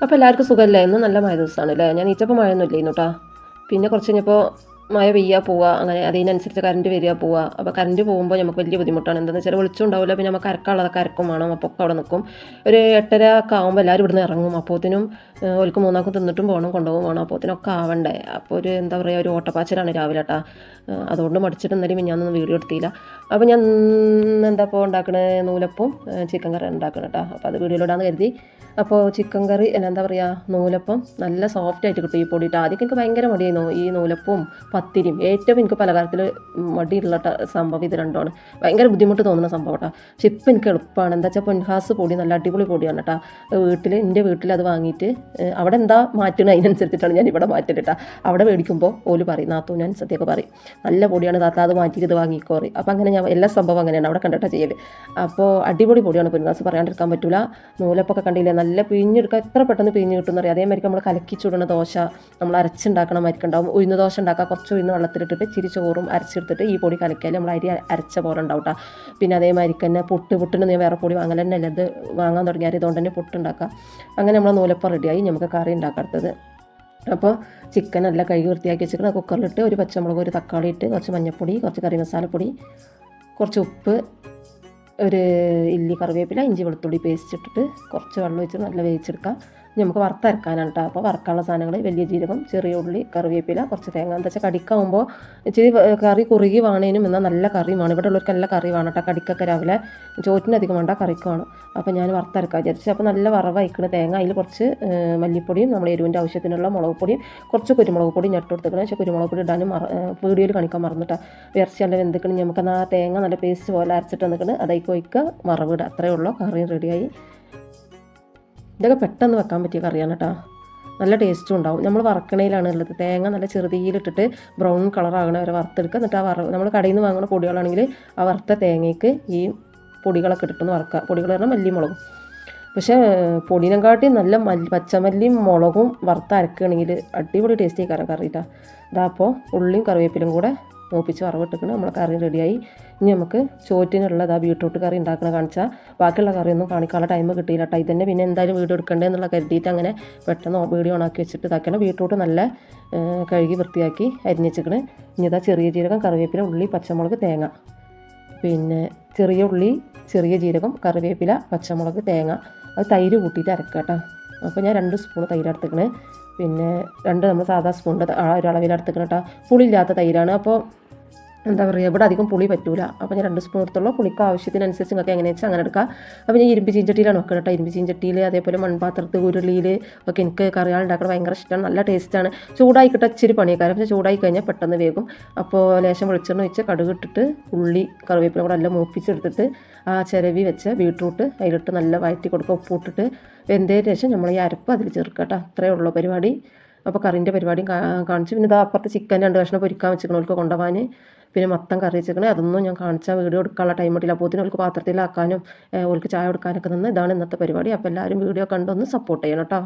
അപ്പോൾ എല്ലാവർക്കും സുഖമല്ലേ? ഇന്ന് നല്ല മഴ ദിവസമാണ് അല്ലേ ഞാൻ ഈച്ചപ്പം മഴയൊന്നും ഇല്ലായിരുന്നു കേട്ടോ പിന്നെ കുറച്ച് കഴിഞ്ഞപ്പോൾ മഴ പെയ്യാ പോവുക അങ്ങനെ അതിനനുസരിച്ച് കറണ്ട് വരിക പോവുക അപ്പോൾ കറണ്ട് പോകുമ്പോൾ നമുക്ക് വലിയ ബുദ്ധിമുട്ടാണ്. എന്താണെന്ന് വെച്ചാൽ വെളിച്ചം ഉണ്ടാവില്ല പിന്നെ നമുക്ക് അരക്കാനുള്ളതൊക്കെ അരക്കും വേണം. അപ്പോൾ ഒക്കെ അവിടെ നിൽക്കും ഒരു എട്ടര ഒക്കെ ആകുമ്പോൾ എല്ലാവരും ഇവിടുന്ന് ഇറങ്ങും. അപ്പോത്തിനും ഓൽക്ക് മൂന്നാക്കും തിന്നിട്ടും പോകണം കൊണ്ടുപോകും വേണം. അപ്പോത്തിനൊക്കെ ആവണ്ടേ. അപ്പോൾ ഒരു എന്താ പറയുക ഒരു ഓട്ടപ്പാച്ചിലാണ് രാവിലെ കേട്ടാ അതുകൊണ്ട് മടിച്ചിട്ട് ഇന്നലെ ഞാനൊന്നും വീഡിയോ എടുത്തില്ല. അപ്പോൾ ഞാൻ എന്താ ഇപ്പോൾ ഉണ്ടാക്കണേ? നൂലപ്പവും ചിക്കൻ കറി ഉണ്ടാക്കണം കേട്ടോ അപ്പോൾ അത് വീഡിയോയിലിടാന്ന് കരുതി. അപ്പോൾ ചിക്കൻ കറി എന്താ പറയുക നൂലപ്പം നല്ല സോഫ്റ്റ് ആയിട്ട് കിട്ടും ഈ പൊടിയിട്ട് ആദ്യം എനിക്ക് ഭയങ്കര മടിയായിരുന്നു ഈ നൂലപ്പവും പത്തിരിയും. ഏറ്റവും എനിക്ക് പലകാലത്തിൽ മടിയുള്ള സംഭവം ഇത് രണ്ടുമാണ് ഭയങ്കര ബുദ്ധിമുട്ട് തോന്നുന്ന സംഭവം കേട്ടോ പക്ഷെ ഇപ്പം എനിക്ക് എളുപ്പമാണ് എന്താ വെച്ചാൽ പൊൻഹാസ് പൊടി നല്ല അടിപൊളി പൊടിയാണ് കേട്ടോ വീട്ടിൽ എന്റെ വീട്ടിൽ അത് വാങ്ങിയിട്ട് അവിടെ എന്താ മാറ്റണം അതിനനുസരിച്ചിട്ടാണ് ഞാൻ ഇവിടെ മാറ്റൽ കേട്ടോ അവിടെ മേടിക്കുമ്പോൾ ഓൽ പറയും നാത്തു ഞാൻ സത്യമൊക്കെ പറയും. നല്ല പൊടിയാണ് താത്ത അത് മാറ്റിയിട്ട് വാങ്ങിക്കോറി അപ്പോൾ അങ്ങനെ ഞാൻ എല്ലാ സംഭവം അങ്ങനെയാണ് അവിടെ കണ്ടിട്ടാണ് ചെയ്യൽ അപ്പോൾ അടിപൊളി പൊടിയാണ് പൊൻഹാസ് പറയാണ്ടിരിക്കാൻ പറ്റില്ല നൂലപ്പൊക്കെ കണ്ടില്ലേ നല്ല പിഴിഞ്ഞെടുക്കുക എത്ര പെട്ടെന്ന് പിഴിഞ്ഞ് കിട്ടുമെന്ന് അറിയാം അതേമാതിരി നമ്മൾ കലക്കി ദോശ നമ്മൾ അരച്ചുണ്ടാക്കണമായിരിക്കും ഉണ്ടാവും. ഉഴുന്ന് ദോശ ഉണ്ടാക്കുക കുറച്ച് ഇന്ന് വെള്ളത്തിലിട്ടിട്ട് ചിരി ചോറും അരച്ചെടുത്തിട്ട് ഈ പൊടി കലക്കിയാൽ നമ്മൾ അരി അരച്ച പോലെ ഉണ്ടാവും കേട്ടോ പിന്നെ അതേമാതിരി തന്നെ പൊട്ട് പൊട്ടിന് നീ വേറെ പൊടി വാങ്ങൽ തന്നെ അല്ലത് വാങ്ങാൻ തുടങ്ങിയാൽ ഇതുകൊണ്ട് തന്നെ പൊട്ടുണ്ടാക്കാം അങ്ങനെ നമ്മൾ നൂലപ്പം റെഡിയായി നമുക്ക് കറി ഉണ്ടാക്കാത്തത് അപ്പോൾ ചിക്കൻ നല്ല കഴുകി വൃത്തിയാക്കി വെച്ചിട്ട് കുക്കറിലിട്ട് ഒരു പച്ചമുളക് ഒരു തക്കാളി ഇട്ട് കുറച്ച് മഞ്ഞൾപ്പൊടി കുറച്ച് കറി മസാലപ്പൊടി കുറച്ച് ഉപ്പ് ഒരു ഇല്ലി കറിവേപ്പില ഇഞ്ചി വെളുത്തുള്ളി പേസ്റ്റ് ഇട്ടിട്ട് കുറച്ച് വെള്ളം ഒഴിച്ച് നല്ല വേവിച്ചെടുക്കാം. ഇനി നമുക്ക് വറുത്തരക്കാനാണ് കേട്ടോ അപ്പോൾ വറുക്കാനുള്ള സാധനങ്ങൾ വലിയ ജീരകം ചെറിയ ഉള്ളി കറിവേപ്പില കുറച്ച് തേങ്ങ. എന്താ വെച്ചാൽ കടിക്കാവുമ്പോൾ ഇച്ചിരി കറി കുറുകി വേണേനും എന്നാൽ നല്ല കറി വേണം ഇവിടെ ഉള്ളവർക്ക് നല്ല കറി വേണം കേട്ടോ കടിക്കൊക്കെ രാവിലെ ചോറ്റിനധികം വേണ്ട കറിക്ക് വേണം. അപ്പോൾ ഞാൻ വറുത്തരക്കാൻ വിചാരിച്ചു. അപ്പോൾ നല്ല വറവായിക്കണ തേങ്ങ. അതിൽ കുറച്ച് മല്ലിപ്പൊടിയും നമ്മൾ എരിവിന്റെ ആവശ്യത്തിനുള്ള മുളക് പൊടിയും കുറച്ച് കുരുമുളക് പൊടി ഞെട്ട് കൊടുത്തേക്കണം പക്ഷേ കുരുമുളക് പൊടി ഇടാനും മറ വീഡിയോയിൽ കാണിക്കാൻ മറന്നിട്ടാണ് ഇറച്ചി നല്ല വെന്തിക്കണം. നമുക്ക് ആ തേങ്ങ നല്ല പേസ്റ്റ് പോലെ അരച്ചിട്ട് നിൽക്കണം അതായിക്കോയ്ക്ക് വറവിടുക അത്രയേ ഉള്ളൂ. കറിയും റെഡിയായി ഇതൊക്കെ പെട്ടെന്ന് വെക്കാൻ പറ്റിയ കറിയാണ് കേട്ടോ നല്ല ടേസ്റ്റും ഉണ്ടാവും. നമ്മൾ വറക്കണയിലാണ് ഉള്ളത് തേങ്ങ നല്ല ചെറുതീലിട്ടിട്ട് ബ്രൗൺ കളറാകണ വരെ വറുത്തെടുക്കുക. എന്നിട്ട് ആ വറ നമ്മൾ കടയിൽ നിന്ന് വാങ്ങുന്ന പൊടികളാണെങ്കിൽ ആ വറുത്ത തേങ്ങയ്ക്ക് ഈ പൊടികളൊക്കെ ഇട്ടിട്ടൊന്ന് വറക്കുക. പൊടികൾ പറഞ്ഞാൽ മല്ലി മുളകും പക്ഷേ പൊടിനെക്കാട്ടി നല്ല മല്ലി പച്ചമല്ലിയും മുളകും വറുത്ത് അരക്കുകയാണെങ്കിൽ അടിപൊളി ടേസ്റ്റ് കറി കറിയിട്ടാണ് ഇതാ അപ്പോൾ ഉള്ളിയും കറിവേപ്പിലും കൂടെ മൂപ്പിച്ച് വറവിട്ടിക്കണം നമ്മളെ കറി റെഡിയായി. ഇനി നമുക്ക് ചോറ്റിനുള്ളത് ആ ബീട്രൂട്ട് കറി ഉണ്ടാക്കണ കാണിച്ചാൽ ബാക്കിയുള്ള കറിയൊന്നും കാണിക്കാനുള്ള ടൈം കിട്ടിയില്ല കേട്ടോ ഇതന്നെ പിന്നെ എന്തായാലും വീട് എടുക്കണ്ടേ എന്നുള്ള കരുതിയിട്ട് അങ്ങനെ പെട്ടെന്ന് വീഡിയോ ഓണാക്കി വെച്ചിട്ട് ഇതാക്കണം ബീട്രൂട്ട് നല്ല കഴുകി വൃത്തിയാക്കി അരിഞ്ഞിച്ചിക്കണ് ഇനി ഇതാ ചെറിയ ജീരകം കറിവേപ്പില ഉള്ളി പച്ചമുളക് തേങ്ങ. പിന്നെ ചെറിയ ഉള്ളി ചെറിയ ജീരകം കറിവേപ്പില പച്ചമുളക് തേങ്ങ. അത് തൈര് കൂട്ടിയിട്ട് അരക്കാം കേട്ടോ അപ്പോൾ ഞാൻ രണ്ട് സ്പൂൺ തൈര് എടുത്തേക്കണേ പിന്നെ രണ്ട് നമ്മൾ സാധാ സ്പൂണിന്റെ ആ ഒരു അളവിൽ എടുത്തേക്കണം പുളിയില്ലാത്ത തൈരാണ്. അപ്പോൾ എന്താ പറയുക ഇവിടെ അധികം പുളി പറ്റൂല. അപ്പോൾ ഞാൻ രണ്ട് സ്പൂൺ എടുത്തുള്ളൂ. പുളിക്ക് ആവശ്യത്തിനനുസരിച്ച് നിങ്ങൾക്ക് എങ്ങനെ വെച്ചാൽ അങ്ങനെ എടുക്കാം. അപ്പോൾ ഞാൻ ഇരുമ്പ് ചീഞ്ചട്ടിയിലാണ് വെക്കുന്നത് കേട്ടോ. ഇരുമ്പ് ചീഞ്ചട്ടിയിൽ അതേപോലെ മൺപാത്രത്ത് ഉരുളിയിൽ ഒക്കെ എനിക്ക് കറികൾ ഉണ്ടാക്കണം ഭയങ്കര ഇഷ്ടമാണ്. നല്ല ടേസ്റ്റാണ് ചൂടായി കിട്ടാൻ ഇച്ചിരി പണിയേക്കാരം. പക്ഷേ ചൂടായി കഴിഞ്ഞാൽ പെട്ടെന്ന് വേഗം. അപ്പോൾ ലേശം വെളിച്ചെണ്ണ വെച്ച് കടുക് ഇട്ടിട്ട് ഉള്ളി കറിവേപ്പില കൂടെ എല്ലാം മൂപ്പിച്ചെടുത്തിട്ട് ആ ചിരവി വെച്ച് ബീട്രൂട്ട് അതിലിട്ട് നല്ല വയറ്റി കൊടുക്കുക ഉപ്പിട്ടിട്ട് വെന്തതിന് ശേഷം നമ്മൾ ഈ അരപ്പ് അതിൽ ചേർക്കുക കേട്ടോ. അത്രയേ ഉള്ളൂ പരിപാടി. അപ്പോൾ കറിന്റെ പരിപാടിയും കാണിച്ച്. പിന്നെ ഇതാ അപ്പുറത്ത് ചിക്കൻ രണ്ട് കഷ്ണം പൊരിക്കാൻ വെച്ചിരിക്കണവർക്ക് കൊണ്ടുപോകാൻ പിന്നെ മത്തം കറി വെച്ചിരിക്കണേ. അതൊന്നും ഞാൻ കാണിച്ചാൽ വീഡിയോ എടുക്കാനുള്ള ടൈം കിട്ടില്ല അപ്പോൾ അവർക്ക് പാത്രത്തിലാക്കാനും ഓൾക്ക് ചായ കൊടുക്കാനൊക്കെ നിന്ന് ഇതാണ് ഇന്നത്തെ പരിപാടി. അപ്പോൾ എല്ലാവരും വീഡിയോ കണ്ടൊന്ന് സപ്പോർട്ട് ചെയ്യണം കേട്ടോ